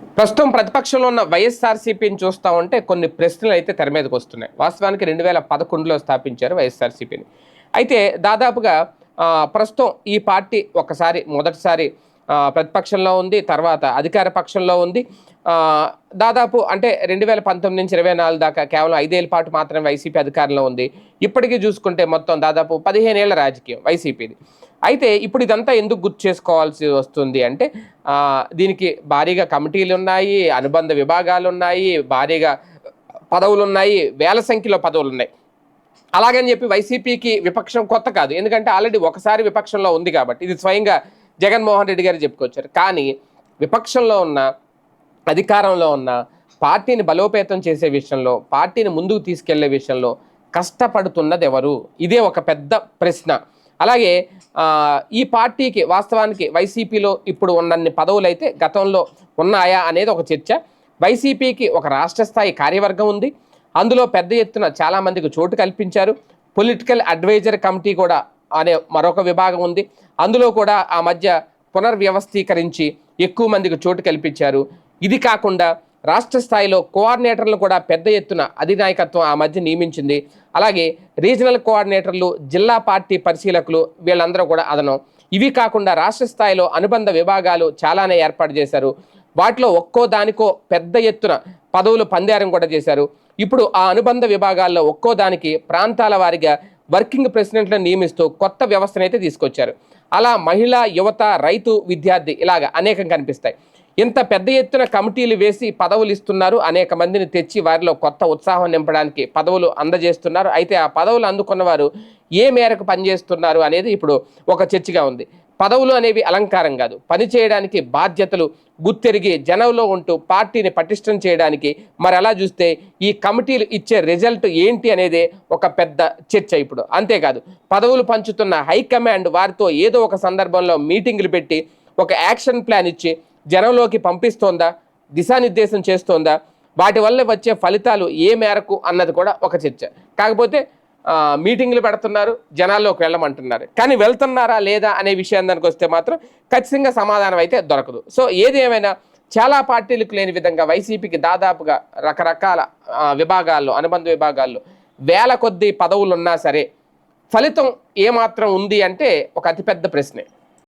ప్రస్తుతం ప్రతిపక్షంలో ఉన్న వైఎస్ఆర్సీపీని చూస్తా ఉంటే కొన్ని ప్రశ్నలు అయితే తెర మీదకి వస్తున్నాయి. వాస్తవానికి రెండు వేల పదకొండులో స్థాపించారు వైఎస్ఆర్సీపీని. అయితే దాదాపుగా ప్రస్తుతం ఈ పార్టీ ఒకసారి మొదటిసారి ప్రతిపక్షంలో ఉంది తర్వాత అధికార పక్షంలో ఉంది. దాదాపు అంటే రెండు వేల పంతొమ్మిది నుంచి ఇరవై నాలుగు దాకా కేవలం ఐదేళ్ళ పాటు మాత్రమే వైసీపీ అధికారంలో ఉంది. ఇప్పటికీ చూసుకుంటే మొత్తం దాదాపు పదిహేను ఏళ్ళ రాజకీయం వైసీపీది. అయితే ఇప్పుడు ఇదంతా ఎందుకు గుర్తు చేసుకోవాల్సి వస్తుంది అంటే దీనికి భారీగా కమిటీలు ఉన్నాయి అనుబంధ విభాగాలు ఉన్నాయి భారీగా పదవులు ఉన్నాయి వేల సంఖ్యలో పదవులు ఉన్నాయి. అలాగని చెప్పి వైసీపీకి విపక్షం కొత్త కాదు. ఎందుకంటే ఆల్రెడీ ఒకసారి విపక్షంలో ఉంది కాబట్టి ఇది స్వయంగా జగన్మోహన్ రెడ్డి గారు చెప్పుకొచ్చారు. కానీ విపక్షంలో ఉన్న అధికారంలో ఉన్న పార్టీని బలోపేతం చేసే విషయంలో పార్టీని ముందుకు తీసుకెళ్ళే విషయంలో కష్టపడుతున్నది ఎవరు? ఇదే ఒక పెద్ద ప్రశ్న. అలాగే ఈ పార్టీకి వాస్తవానికి వైసీపీలో ఇప్పుడు ఉన్నన్ని పదవులు అయితే గతంలో ఉన్నాయా అనేది ఒక చర్చ. వైసీపీకి ఒక రాష్ట్ర స్థాయి కార్యవర్గం ఉంది. అందులో పెద్ద ఎత్తున చాలామందికి చోటు కల్పించారు. పొలిటికల్ అడ్వైజర్ కమిటీ కూడా అనే మరొక విభాగం ఉంది. అందులో కూడా ఆ మధ్య పునర్వ్యవస్థీకరించి ఎక్కువ మందికి చోటు కల్పించారు. ఇది కాకుండా రాష్ట్ర స్థాయిలో కోఆర్డినేటర్లు కూడా పెద్ద ఎత్తున అధినాయకత్వం ఆ మధ్య నియమించింది. అలాగే రీజనల్ కోఆర్డినేటర్లు జిల్లా పార్టీ పరిశీలకులు వీళ్ళందరూ కూడా అదనం. ఇవి కాకుండా రాష్ట్ర స్థాయిలో అనుబంధ విభాగాలు చాలానే ఏర్పాటు చేశారు. వాటిలో ఒక్కో దానికో పెద్ద ఎత్తున పదవులు పందేరం కూడా చేశారు. ఇప్పుడు ఆ అనుబంధ విభాగాల్లో ఒక్కో దానికి ప్రాంతాల వారిగా వర్కింగ్ ప్రెసిడెంట్లను నియమిస్తూ కొత్త వ్యవస్థను అయితే తీసుకొచ్చారు. అలా మహిళ యువత రైతు విద్యార్థి ఇలాగ అనేకం కనిపిస్తాయి. ఇంత పెద్ద ఎత్తున కమిటీలు వేసి పదవులు ఇస్తున్నారు. అనేక మందిని తెచ్చి వారిలో కొత్త ఉత్సాహం నింపడానికి పదవులు అందజేస్తున్నారు. అయితే ఆ పదవులు అందుకున్న వారు ఏ మేరకు పనిచేస్తున్నారు అనేది ఇప్పుడు ఒక చర్చగా ఉంది. పదవులు అనేవి అలంకారం కాదు. పని చేయడానికి బాధ్యతలు గుర్తెరిగి జనంలో ఉంటూ పార్టీని పటిష్టం చేయడానికి మరి అలా చూస్తే ఈ కమిటీలు ఇచ్చే రిజల్ట్ ఏంటి అనేది ఒక పెద్ద చర్చ ఇప్పుడు. అంతేకాదు పదవులు పంచుతున్న హైకమాండ్ వారితో ఏదో ఒక సందర్భంలో మీటింగులు పెట్టి ఒక యాక్షన్ ప్లాన్ ఇచ్చి జనంలోకి పంపిస్తోందా? దిశానిర్దేశం చేస్తోందా? వాటి వల్ల వచ్చే ఫలితాలు ఏ మేరకు అన్నది కూడా ఒక చర్చ. కాకపోతే మీటింగ్లు పెడుతున్నారు జనాల్లోకి వెళ్ళమంటున్నారు. కానీ వెళ్తున్నారా లేదా అనే విషయం దానికి వస్తే మాత్రం ఖచ్చితంగా సమాధానం అయితే దొరకదు. సో ఏది ఏమైనా చాలా పార్టీలకు లేని విధంగా వైసీపీకి దాదాపుగా రకరకాల విభాగాల్లో అనుబంధ విభాగాల్లో వేల కొద్ది పదవులు ఉన్నా సరే ఫలితం ఏమాత్రం ఉంది అంటే ఒక అతిపెద్ద ప్రశ్నే.